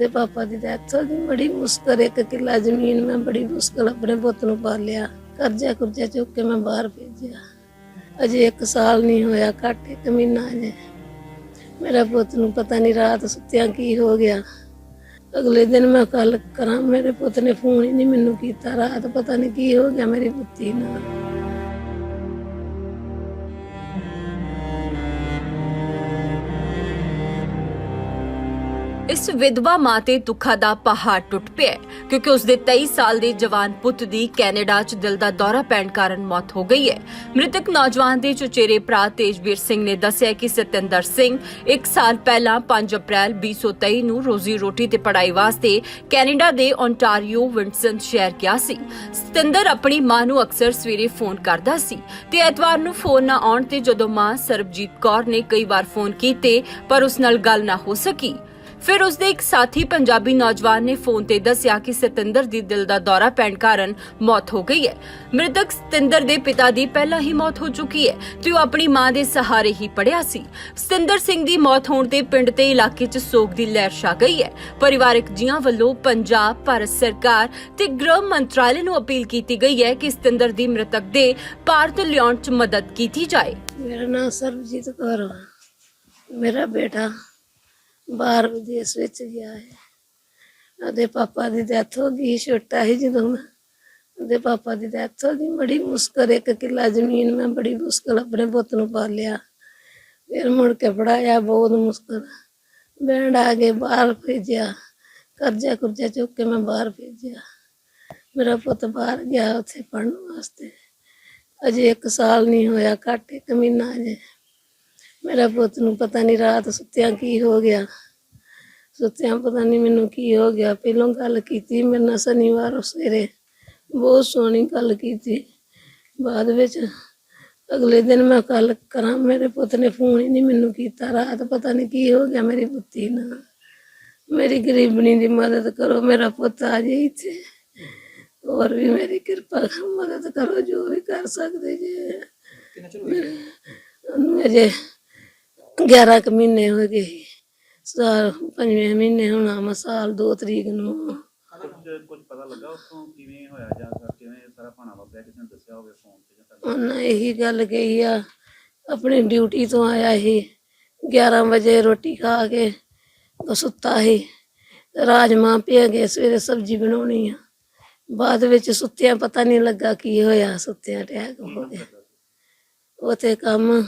ਉਹਦੇ ਪਾਪਾ ਦੀ ਡੈਥ ਹੋ ਗਈ। ਬੜੀ ਮੁਸ਼ਕਲ ਇੱਕ ਕਿੱਲਾ ਜ਼ਮੀਨ ਮੈਂ ਬੜੀ ਮੁਸ਼ਕਲ ਆਪਣੇ ਪੁੱਤ ਨੂੰ ਪਾਲਿਆ ਕਰਜ਼ਾ ਕੁਰਜ਼ਾ ਚੁੱਕ ਕੇ ਮੈਂ ਬਾਹਰ ਭੇਜਿਆ। ਅਜੇ 1 ਸਾਲ ਨਹੀਂ ਹੋਇਆ, ਘੱਟ ਇੱਕ ਮਹੀਨਾ ਅਜੇ ਮੇਰਾ ਪੁੱਤ ਨੂੰ ਪਤਾ ਨਹੀਂ ਰਾਤ ਸੁੱਤਿਆਂ ਕੀ ਹੋ ਗਿਆ। ਅਗਲੇ ਦਿਨ ਮੈਂ ਕੱਲ ਕਰਾਂ। ਮੇਰੇ ਪੁੱਤ ਨੇ ਫੋਨ ਹੀ ਨਹੀਂ ਮੈਨੂੰ ਕੀਤਾ। ਰਾਤ ਪਤਾ ਨਹੀਂ ਕੀ ਹੋ ਗਿਆ ਮੇਰੀ ਪੁੱਤੀ ਨਾਲ। ਇਸ ਵਿਧਵਾ ਮਾਂ ਤੇ ਦੁੱਖਾਂ ਦਾ ਪਹਾੜ ਟੁੱਟ ਪਿਆ ਕਿਉਂਕਿ ਉਸ ਦੇ 23 ਸਾਲ ਦੇ ਜਵਾਨ ਪੁੱਤ ਦੀ ਕੈਨੇਡਾ 'ਚ ਦਿਲ ਦਾ ਦੌਰਾ ਪੈਣ ਕਾਰਨ ਮੌਤ ਹੋ ਗਈ ਹੈ। ਮ੍ਰਿਤਕ ਨੌਜਵਾਨ ਦੇ ਚਚੇਰੇ ਭਰਾ ਤੇਜਵੀਰ ਸਿੰਘ ਨੇ ਦੱਸਿਆ ਕਿ ਸਤਿੰਦਰ ਸਿੰਘ 1 ਸਾਲ ਪਹਿਲਾਂ 5 ਅਪ੍ਰੈਲ 2023 ਨੂੰ ਰੋਜ਼ੀ ਰੋਟੀ ਤੇ ਪੜਾਈ ਵਾਸਤੇ ਕੈਨੇਡਾ ਦੇ ਓਨਟਾਰੀਓ ਵਿੰਸਨ ਸ਼ਹਿਰ ਗਿਆ ਸੀ। ਸਤਿੰਦਰ ਆਪਣੀ ਮਾਂ ਨੂੰ ਅਕਸਰ ਸਵੇਰੇ ਫੋਨ ਕਰਦਾ ਸੀ ਤੇ ਐਤਵਾਰ ਨੂੰ ਫੋਨ ਨਾ ਆਉਣ ਤੇ ਜਦੋਂ ਮਾਂ ਸਰਬਜੀਤ ਕੌਰ ਨੇ ਕਈ ਵਾਰ ਫੋਨ ਕੀਤੇ ਪਰ ਉਸ ਨਾਲ ਗੱਲ ਨਾ ਹੋ ਸਕੀ। ਫਿਰ ਉਸ ਦੇ ਇੱਕ ਸਾਥੀ ਪੰਜਾਬੀ ਨੌਜਵਾਨ ਨੇ ਫੋਨ ਤੇ ਦੱਸਿਆ ਕਿ ਸਤਿੰਦਰ ਦੀ ਦਿਲ ਦਾ ਦੌਰਾ ਪੈਣ ਕਾਰਨ ਮੌਤ ਹੋ ਗਈ ਹੈ। ਮ੍ਰਿਤਕ ਸਤਿੰਦਰ ਦੇ ਪਿਤਾ ਦੀ ਪਹਿਲਾਂ ਹੀ ਮੌਤ ਹੋ ਚੁੱਕੀ ਹੈ ਤੇ ਉਹ ਆਪਣੀ ਮਾਂ ਦੇ ਸਹਾਰੇ ਹੀ ਪੜਿਆ ਸੀ। ਸਤਿੰਦਰ ਸਿੰਘ ਦੀ ਮੌਤ ਹੋਣ ਤੇ ਪਿੰਡ ਤੇ ਇਲਾਕੇ 'ਚ ਸੋਗ ਦੀ ਲਹਿਰ ਛਾ ਗਈ ਹੈ। ਪਰਿਵਾਰਕ ਜੀਆਂ ਵੱਲੋਂ ਪੰਜਾਬ, ਭਾਰਤ ਸਰਕਾਰ ਤੇ ਗ੍ਰਹਿ ਮੰਤਰਾਲੇ ਨੂੰ ਅਪੀਲ ਕੀਤੀ ਗਈ ਹੈ ਕਿ ਸਤਿੰਦਰ ਦੀ ਮ੍ਰਿਤਕ ਦੇ ਭਾਰਤ ਲਿਆਉਣ 'ਚ ਮਦਦ ਕੀਤੀ ਜਾਏ। ਮੇਰਾ ਨਾਮ ਸਰਬਜੀਤ ਕੌਰ ਵਾ। ਮੇਰਾ ਬੇਟਾ ਬਾਹਰ ਵਿਦੇਸ਼ ਵਿੱਚ ਗਿਆ ਹੈ। ਉਹਦੇ ਪਾਪਾ ਦੀ ਡੈਥ ਹੋ ਗਈ, ਛੋਟਾ ਹੀ ਜਦੋਂ ਮੈਂ। ਉਹਦੇ ਪਾਪਾ ਦੀ ਡੈਥ ਹੋ ਗਈ, ਬੜੀ ਮੁਸ਼ਕਲ, ਇੱਕ ਕਿੱਲਾ ਜ਼ਮੀਨ ਮੈਂ ਬੜੀ ਮੁਸ਼ਕਲ ਆਪਣੇ ਪੁੱਤ ਨੂੰ ਪਾਲਿਆ। ਫਿਰ ਮੁੜ ਕੇ ਪੜਾਇਆ ਬਹੁਤ ਮੁਸ਼ਕਲ। ਬੈਂਡ ਆ ਕੇ ਬਾਹਰ ਭੇਜਿਆ, ਕਰਜ਼ਾ ਕੁਰਜ਼ਾ ਚੁੱਕ ਕੇ ਮੈਂ ਬਾਹਰ ਭੇਜਿਆ। ਮੇਰਾ ਪੁੱਤ ਬਾਹਰ ਗਿਆ ਉੱਥੇ ਪੜਨ ਵਾਸਤੇ। ਅਜੇ 1 ਸਾਲ ਨਹੀਂ ਹੋਇਆ, ਘੱਟ ਇੱਕ ਮਹੀਨਾ ਅਜੇ। ਮੇਰਾ ਪੁੱਤ ਨੂੰ ਪਤਾ ਨਹੀਂ ਰਾਤ ਸੁੱਤਿਆਂ ਕੀ ਹੋ ਗਿਆ। ਸੁੱਤਿਆਂ ਪਤਾ ਨਹੀਂ ਮੈਨੂੰ ਕੀ ਹੋ ਗਿਆ। ਪਹਿਲੋਂ ਗੱਲ ਕੀਤੀ ਮੇਰੇ ਨਾਲ ਸ਼ਨੀਵਾਰ ਸਵੇਰੇ ਬਹੁਤ ਸੋਹਣੀ ਗੱਲ ਕੀਤੀ। ਬਾਅਦ ਵਿੱਚ ਅਗਲੇ ਦਿਨ ਮੈਂ ਕੱਲ ਕਰਾਂ ਮੇਰੇ ਪੁੱਤ ਨੇ ਫੋਨ ਹੀ ਨਹੀਂ ਮੈਨੂੰ ਕੀਤਾ। ਰਾਤ ਪਤਾ ਨਹੀਂ ਕੀ ਹੋ ਗਿਆ ਮੇਰੀ ਪੁੱਤੀ ਨਾਲ। ਮੇਰੀ ਗਰੀਬਣੀ ਦੀ ਮਦਦ ਕਰੋ ਮੇਰਾ ਪੁੱਤ ਆ ਜੇ ਇੱਥੇ। ਹੋਰ ਵੀ ਮੇਰੀ ਕਿਰਪਾ ਕਰੋ, ਮਦਦ ਕਰੋ ਜੋ ਵੀ ਕਰ ਸਕਦੇ ਜੇ। ਉਹਨੂੰ ਅਜੇ 11 ਕੁ ਮਹੀਨੇ ਹੋ ਗਏ ਸੀ। ਸਾਲ ਪੰਜਵੇਂ ਮਹੀਨੇ ਹੋਣਾ ਵਾ ਸਾਲ 2 ਤਰੀਕ ਨੂੰ। ਕੁਝ ਕੁਝ ਪਤਾ ਲੱਗਾ ਉੱਥੋਂ ਕਿਵੇਂ ਹੋਇਆ ਜਾਂ ਸਰ ਕਿਵੇਂ ਇਹ ਸਾਰਾ ਭਾਣਾ ਵਾਪਰਿਆ ਕਿਸੇ ਨੇ ਦੱਸਿਆ ਹੋਵੇ ਫੋਨ ਤੇ ਜਾਂ ਤੁਹਾਡੇ ਉਹਨਾਂ ਇਹੀ ਗੱਲ ਕਹੀ ਆ ਆਪਣੀ ਡਿਊਟੀ ਤੋਂ ਆਇਆ ਸੀ। 11 ਵਜੇ ਰੋਟੀ ਖਾ ਕੇ ਉਹ ਸੁੱਤਾ ਸੀ। ਰਾਜਮਾਂ ਪਿਆ ਗਏ ਸਵੇਰੇ ਸਬਜ਼ੀ ਬਣਾਉਣੀ ਆ। ਬਾਅਦ ਵਿੱਚ ਸੁੱਤਿਆਂ ਪਤਾ ਨਹੀਂ ਲੱਗਾ ਕੀ ਹੋਇਆ ਸੁੱਤਿਆਂ ਅਟੈਕ ਹੋ ਗਿਆ। ਉਥੇ ਕੰਮ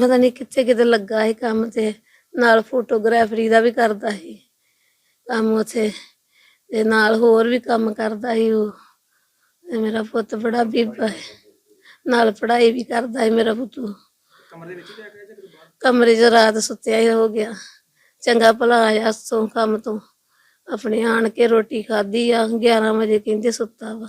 ਪਤਾ ਨਹੀਂ ਕਿੱਥੇ ਕਿਤੇ ਲੱਗਾ ਸੀ ਕੰਮ ਤੇ ਨਾਲ ਫੋਟੋਗ੍ਰਾਫਰੀ ਦਾ ਵੀ ਕਰਦਾ ਸੀ ਕੰਮ ਉਥੇ ਤੇ ਨਾਲ ਹੋਰ ਵੀ ਕੰਮ ਕਰਦਾ ਸੀ ਉਹ। ਤੇ ਮੇਰਾ ਪੁੱਤ ਬੜਾ ਬੀਬਾ ਹੈ ਨਾਲ ਪੜ੍ਹਾਈ ਵੀ ਕਰਦਾ ਹੈ ਮੇਰਾ ਪੁੱਤੂ। ਕਮਰੇ 'ਚ ਰਾਤ ਸੁੱਤਿਆ ਹੀ ਹੋ ਗਿਆ। ਚੰਗਾ ਭਲਾ ਆਇਆ ਸੋਂ ਕੰਮ ਤੋਂ। ਆਪਣੇ ਆਣ ਕੇ ਰੋਟੀ ਖਾਧੀ ਆ 11 ਵਜੇ ਕਹਿੰਦੇ ਸੁੱਤਾ ਵਾ।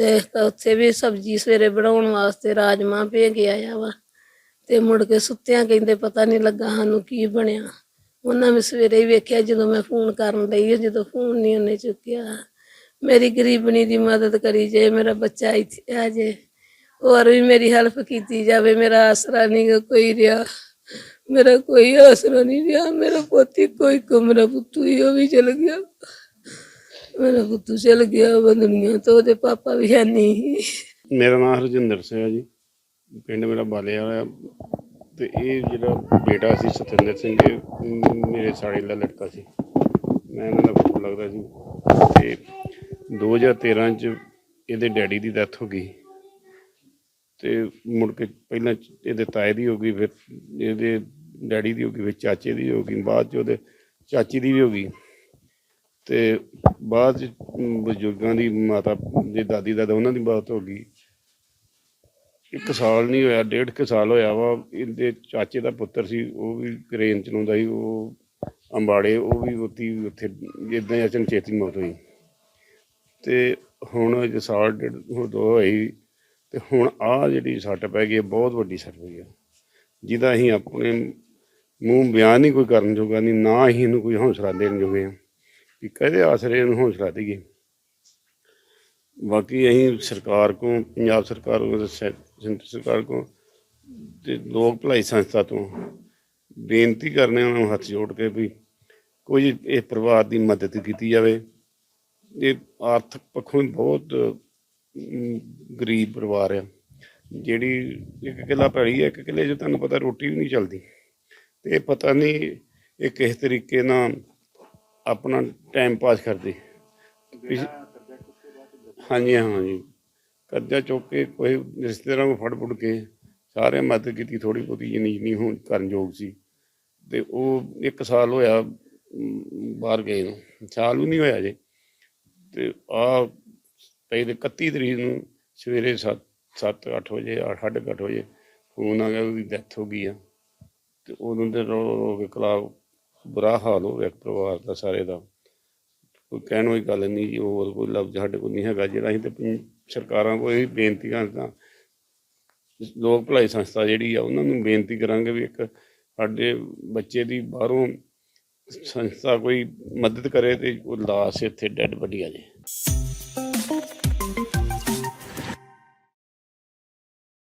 ਤੇ ਉੱਥੇ ਵੀ ਸਬਜ਼ੀ ਸਵੇਰੇ ਬਣਾਉਣ ਵਾਸਤੇ ਰਾਜਮਾਂ ਭੇ ਕੇ ਆਇਆ ਵਾ। ਤੇ ਮੁੜ ਕੇ ਸੁੱਤਿਆਂ ਕਹਿੰਦੇ ਪਤਾ ਨਹੀਂ ਲੱਗਾ ਸਾਨੂੰ ਕੀ ਬਣਿਆ। ਉਹਨਾਂ ਵੀ ਸਵੇਰੇ ਹੀ ਵੇਖਿਆ ਜਦੋਂ ਮੈਂ ਫੋਨ ਕਰਨ ਲਈ ਜਦੋਂ ਫੋਨ ਨਹੀਂ ਉਹਨੇ ਚੁੱਕਿਆ। ਮੇਰੀ ਗਰੀਬਣੀ ਦੀ ਮਦਦ ਕਰੀ ਜੇ, ਮੇਰਾ ਬੱਚਾ ਇੱਥੇ ਆ ਜੇ। ਹੋਰ ਵੀ ਮੇਰੀ ਹੈਲਪ ਕੀਤੀ ਜਾਵੇ, ਮੇਰਾ ਆਸਰਾ ਨਹੀਂ ਕੋਈ ਰਿਹਾ। ਮੇਰਾ ਕੋਈ ਆਸਰਾ ਨਹੀਂ ਰਿਹਾ, ਮੇਰਾ ਪੋਤੀ ਕੋਈ ਕਮਰਾ ਪੁੱਤੂ ਹੀ ਉਹ ਵੀ ਚਲ ਗਿਆ। ਮੇਰਾ ਪੁੱਤੂ ਚਲ ਗਿਆ ਵਾ ਦੁਨੀਆ ਤੋਂ ਉਹਦੇ ਪਾਪਾ ਵੀ ਹੈ ਨਹੀਂ। ਮੇਰਾ ਨਾਮ ਹਰਜਿੰਦਰ ਸਿੰਘ ਹੈ ਜੀ। ਪਿੰਡ ਮੇਰਾ ਬਾਲੇ ਵਾਲਾ ਤੇ ਇਹ ਜਿਹੜਾ ਬੇਟਾ ਸੀ ਸਤਿੰਦਰ ਸਿੰਘ, ਇਹ ਮੇਰੇ ਸਾੜੇ ਦਾ ਲੜਕਾ ਸੀ। ਮੈਂ ਇਹਨਾਂ ਦਾ ਪੁੱਤ ਲੱਗਦਾ ਸੀ। ਤੇ 2013 ਚ ਇਹਦੇ ਡੈਡੀ ਦੀ ਡੈਥ ਹੋ ਗਈ। ਤੇ ਮੁੜ ਕੇ ਪਹਿਲਾਂ ਇਹਦੇ ਤਾਏ ਦੀ ਹੋ ਗਈ, ਫਿਰ ਇਹਦੇ ਡੈਡੀ ਦੀ ਹੋ ਗਈ, ਫਿਰ ਚਾਚੇ ਦੀ ਹੋ ਗਈ। ਬਾਅਦ ਚ ਉਹਦੇ ਚਾਚੀ ਦੀ ਵੀ ਹੋ ਗਈ। ਤੇ ਬਾਅਦ ਚ ਬਜ਼ੁਰਗਾਂ ਦੀ ਮਾਤਾ ਦੀ ਦਾਦੀ ਦਾਦਾ ਉਹਨਾਂ ਦੀ ਬਾਤ ਹੋ ਗਈ। ਇੱਕ ਸਾਲ ਨਹੀਂ ਹੋਇਆ, ਡੇਢ ਕੁ ਸਾਲ ਹੋਇਆ ਵਾ। ਇਹਦੇ ਚਾਚੇ ਦਾ ਪੁੱਤਰ ਸੀ, ਉਹ ਵੀ ਕਰੇਨ ਚਲਾਉਂਦਾ ਸੀ, ਉਹ ਅੰਬਾੜੇ, ਉਹ ਵੀ ਉੱਤੀ ਉੱਥੇ ਇਦਾਂ ਹੀ ਅਚਨਚੇਤੀ ਮੌਤ ਹੋਈ। ਤੇ ਹੁਣ ਜੇ ਸਾਲ ਡੇਢ ਹੋ ਦੋ ਹੋਈ, ਤੇ ਹੁਣ ਆ ਜਿਹੜੀ ਸੱਟ ਪੈ ਗਈ ਬਹੁਤ ਵੱਡੀ ਸੱਟ ਪਈ ਆ ਜਿਹਦਾ ਅਸੀਂ ਆਪਣੇ ਮੂੰਹ ਬਿਆਨ ਨਹੀਂ ਕੋਈ ਕਰਨ ਜੋਗਾ ਨਹੀਂ, ਨਾ ਹੀ ਇਹਨੂੰ ਕੋਈ ਹੌਸਲਾ ਦੇਣ ਜੋਗੇ ਹਾਂ। ਕਿ ਕਹਦੇ ਆਸਰੇ ਨੂੰ ਹੌਸਲਾ ਦੇਈਏ। ਬਾਕੀ ਅਸੀਂ ਸਰਕਾਰ ਕੋ ਪੰਜਾਬ ਸਰਕਾਰ ਕੋ ਸੈਂਟਰ ਸਰਕਾਰ ਕੋ ਤੇ ਲੋਕ ਭਲਾਈ ਸੰਸਥਾ ਤੋਂ ਬੇਨਤੀ ਕਰਨੇ ਉਹਨਾਂ ਨੂੰ ਹੱਥ ਜੋੜ ਕੇ ਵੀ ਕੋਈ ਇਹ ਪਰਿਵਾਰ ਦੀ ਮਦਦ ਕੀਤੀ ਜਾਵੇ। ਇਹ ਆਰਥਿਕ ਪੱਖੋਂ ਬਹੁਤ ਗਰੀਬ ਪਰਿਵਾਰ ਆ। ਜਿਹੜੀ ਇੱਕ ਕਿੱਲਾ ਪੈਲੀ ਹੈ ਇੱਕ ਕਿੱਲੇ 'ਚ ਤੁਹਾਨੂੰ ਪਤਾ ਰੋਟੀ ਵੀ ਨਹੀਂ ਚੱਲਦੀ। ਤੇ ਇਹ ਪਤਾ ਨਹੀਂ ਇਹ ਕਿਸ ਤਰੀਕੇ ਨਾਲ ਆਪਣਾ ਟਾਈਮ ਪਾਸ ਕਰਦੇ। ਪਿਛ- ਹਾਂਜੀ ਹਾਂਜੀ। ਕਰਜ਼ਾ ਚੁੱਕ ਕੇ ਕੋਈ ਰਿਸ਼ਤੇਦਾਰਾਂ ਨੂੰ ਫੜ ਫੁੜ ਕੇ ਸਾਰੇ ਮਦਦ ਕੀਤੀ ਥੋੜੀ ਬਹੁਤੀ ਜਿੰਨੀ ਜਿੰਨੀ ਹੁਣ ਕਰਨ ਯੋਗ ਸੀ। ਤੇ ਉਹ ਇੱਕ ਸਾਲ ਹੋਇਆ ਅਮ, ਬਾਹਰ ਗਏ ਨੂੰ। ਸਾਲ ਵੀ ਨਹੀਂ ਹੋਇਆ ਜੇ ਤੇ ਆ ਪਹਿਲੇ 31 ਤਰੀਕ ਨੂੰ ਸਵੇਰੇ 7 7 8 ਵਜੇ 8 ਅੱਠ ਵਜੇ ਫੋਨ ਆ ਗਿਆ ਉਹਦੀ ਡੈਥ ਹੋ ਗਈ ਆ। ਤੇ ਉਦੋਂ ਤੇ ਰੋ ਰੋ ਕੇ ਕਲਾ ਬੁਰਾ ਹਾਲ ਹੋ ਗਿਆ ਪਰਿਵਾਰ ਦਾ ਸਾਰੇ ਦਾ। ਕੋਈ ਕਹਿਣ ਵਾਲੀ ਗੱਲ ਨਹੀਂ ਜੀ ਹੋਰ ਕੋਈ ਲਫ਼ਜ਼ ਸਾਡੇ ਕੋਲ ਨਹੀਂ ਹੈਗਾ। ਜਿਹੜਾ ਅਸੀਂ ਤੇ ਪੰ- ਸਰਕਾਰਾਂ ਕੋਲ ਇਹ ਬੇਨਤੀ ਕਰਦਾ। ਲੋਕ ਭਲਾਈ ਸੰਸਥਾ ਜਿਹੜੀ ਆ, ਉਹਨਾਂ ਨੂੰ ਬੇਨਤੀ ਕਰਾਂਗੇ ਵੀ ਇੱਕ ਸਾਡੇ ਬੱਚੇ ਦੀ ਬਾਹਰੋਂ ਸੰਸਥਾ ਕੋਈ ਮਦਦ ਕਰੇ ਤੇ ਉਹ ਲਾਸ਼ ਇੱਥੇ ਡੈੱਡ ਬੜੀ ਆ ਜੇ